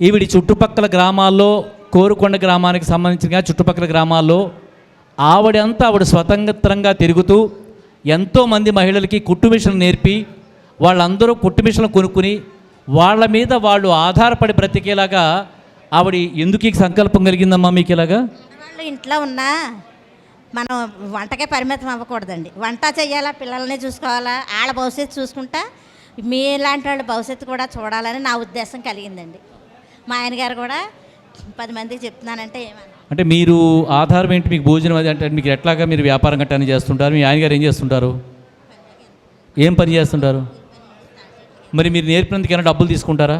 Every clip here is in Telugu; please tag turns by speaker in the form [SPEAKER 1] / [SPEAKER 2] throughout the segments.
[SPEAKER 1] ఈవిడి చుట్టుపక్కల గ్రామాల్లో కోరుకొండ గ్రామానికి సంబంధించిన చుట్టుపక్కల గ్రామాల్లో ఆవిడంతా ఆవిడ స్వతంత్రంగా తిరుగుతూ ఎంతోమంది మహిళలకి కుట్టు మిషన్ నేర్పి వాళ్ళందరూ కుట్టు మిషన్లు కొనుక్కుని వాళ్ళ మీద వాళ్ళు ఆధారపడి బ్రతికేలాగా ఆవిడ ఎందుకు ఈ సంకల్పం కలిగిందమ్మా మీకు ఇలాగా?
[SPEAKER 2] వాళ్ళు ఇంట్లో ఉన్నా మనం వంటకే పరిమితం అవ్వకూడదండి. వంట చేయాలా పిల్లల్ని చూసుకోవాలా వాళ్ళ భవిష్యత్తు చూసుకుంటా మీలాంటి వాళ్ళ భవిష్యత్తు కూడా చూడాలని నా ఉద్దేశం కలిగిందండి. మా ఆయన గారు కూడా పది మందికి చెప్తున్నానంటే ఏమన్నా.
[SPEAKER 1] అంటే మీరు ఆధారం ఏంటి? మీకు భోజనం అది అంటే మీకు ఎట్లాగా మీరు వ్యాపారం గట్టా అని చేస్తుంటారు? మీ ఆయన గారు ఏం చేస్తుంటారు? ఏం పని చేస్తుంటారు? మరి మీరు నేర్పినందుకు ఏమైనా డబ్బులు తీసుకుంటారా?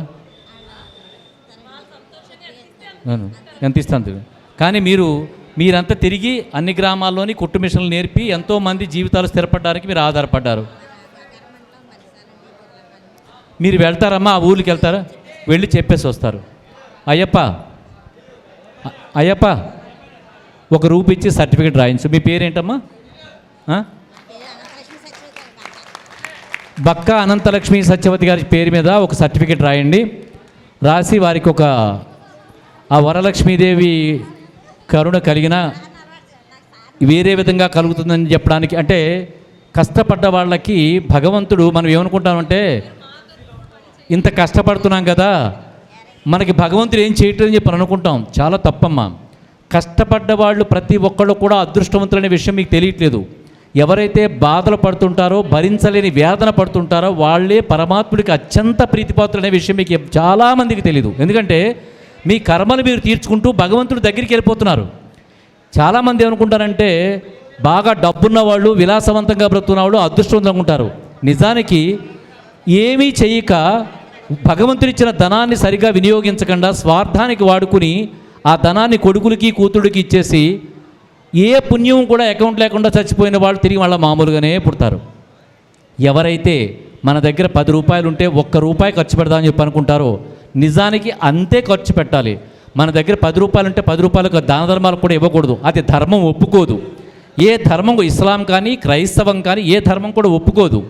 [SPEAKER 1] అవును. ఎంత ఇస్తాను కానీ మీరు మీరంతా తిరిగి అన్ని గ్రామాల్లోని కుట్టు మిషన్లు నేర్పి ఎంతోమంది జీవితాలు స్థిరపడడానికి మీరు ఆధారపడ్డారు. మీరు వెళ్తారమ్మా? ఆ ఊరికి వెళ్తారా? వెళ్ళి చెప్పేసి వస్తారు. అయ్యప్ప. అయ్యప్ప. ఒక రూపు ఇచ్చి సర్టిఫికేట్ రాయించు. మీ పేరేంటమ్మా? బక్క అనంతలక్ష్మి సత్యవతి గారి పేరు మీద ఒక సర్టిఫికేట్ రాయండి. రాసి వారికి ఒక ఆ వరలక్ష్మీదేవి కరుణ కలిగిన వేరే విధంగా కలుగుతుందని చెప్పడానికి అంటే కష్టపడ్డ వాళ్ళకి భగవంతుడు మనం ఏమనుకుంటామంటే ఇంత కష్టపడుతున్నాం కదా మనకి భగవంతుడు ఏం చేయటం చెప్పి అనుకుంటాం. చాలా తప్పమ్మా. కష్టపడ్డ వాళ్ళు ప్రతి ఒక్కళ్ళు కూడా అదృష్టవంతులనే విషయం మీకు తెలియట్లేదు. ఎవరైతే బాధలు పడుతుంటారో భరించలేని వేదన పడుతుంటారో వాళ్ళే పరమాత్ముడికి అత్యంత ప్రీతిపాత్రులనే విషయం మీకు చాలామందికి తెలియదు ఎందుకంటే మీ కర్మలు మీరు తీర్చుకుంటూ భగవంతుడి దగ్గరికి వెళ్ళిపోతున్నారు. చాలామంది ఏమనుకుంటారంటే బాగా డబ్బున్న వాళ్ళు విలాసవంతంగా బ్రతుకున్న వాళ్ళు అదృష్టవంతంగా ఉంటారు నిజానికి ఏమీ చేయక భగవంతుడిచ్చిన ధనాన్ని సరిగా వినియోగించకుండా స్వార్థానికి వాడుకుని ఆ ధనాన్ని కొడుకులకి కూతుడికి ఇచ్చేసి ఏ పుణ్యం కూడా అకౌంట్ లేకుండా చచ్చిపోయిన వాళ్ళు తిరిగి వాళ్ళ మామూలుగానే పుడతారు. ఎవరైతే మన దగ్గర పది రూపాయలు ఉంటే ఒక్క రూపాయి ఖర్చు పెడదామని చెప్పి అనుకుంటారో నిజానికి అంతే ఖర్చు పెట్టాలి. మన దగ్గర పది రూపాయలు ఉంటే పది రూపాయలకు దాన ధర్మాలు కూడా ఇవ్వకూడదు. అది ధర్మం ఒప్పుకోదు. ఏ ధర్మం ఇస్లాం కానీ క్రైస్తవం కానీ ఏ ధర్మం కూడా ఒప్పుకోదు.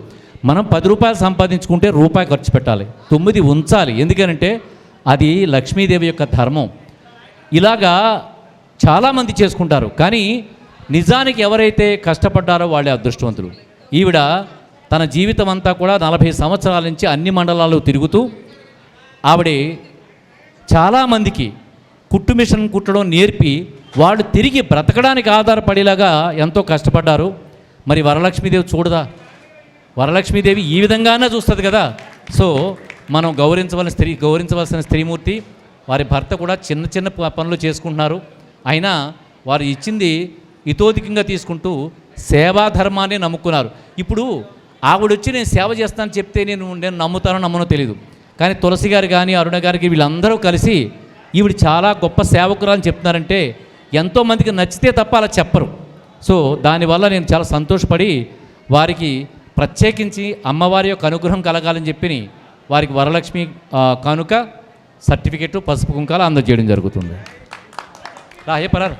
[SPEAKER 1] మనం పది రూపాయలు సంపాదించుకుంటే రూపాయి ఖర్చు పెట్టాలి. తొమ్మిది ఉంచాలి. ఎందుకనంటే అది లక్ష్మీదేవి యొక్క ధర్మం. ఇలాగా చాలామంది చేసుకుంటారు. కానీ నిజానికి ఎవరైతే కష్టపడ్డారో వాళ్ళే అదృష్టవంతులు. ఈవిడ తన జీవితం అంతా కూడా నలభై సంవత్సరాల నుంచి అన్ని మండలాలు తిరుగుతూ ఆవిడ చాలామందికి కుట్టు మిషన్ కుట్టడం నేర్పి వాళ్ళు తిరిగి బ్రతకడానికి ఆధారపడేలాగా ఎంతో కష్టపడ్డారు. మరి వరలక్ష్మీదేవి చూడదా? వరలక్ష్మీదేవి ఈ విధంగానే చూస్తుంది కదా. సో మనం గౌరవించవలసిన స్త్రీ గౌరవించవలసిన స్త్రీమూర్తి వారి భర్త కూడా చిన్న చిన్న పనులు చేసుకుంటున్నారు. అయినా వారు ఇచ్చింది ఇతోధికంగా తీసుకుంటూ సేవా ధర్మాన్ని నమ్ముకున్నారు. ఇప్పుడు ఆవిడొచ్చి నేను సేవ చేస్తానని చెప్తే నేను నేను నమ్ముతానో నమ్మనో తెలియదు కానీ తులసి గారు కానీ అరుణ గారికి వీళ్ళందరూ కలిసి ఈవిడ చాలా గొప్ప సేవకురాలని చెప్తున్నారంటే ఎంతోమందికి నచ్చితే తప్ప అలా చెప్పరు. సో దానివల్ల నేను చాలా సంతోషపడి వారికి ప్రత్యేకించి అమ్మవారి యొక్క అనుగ్రహం కలగాలని చెప్పి వారికి వరలక్ష్మి కానుక సర్టిఫికెట్ పసుపు కుంకాలు అందజేయడం జరుగుతుంది. రా పరారు.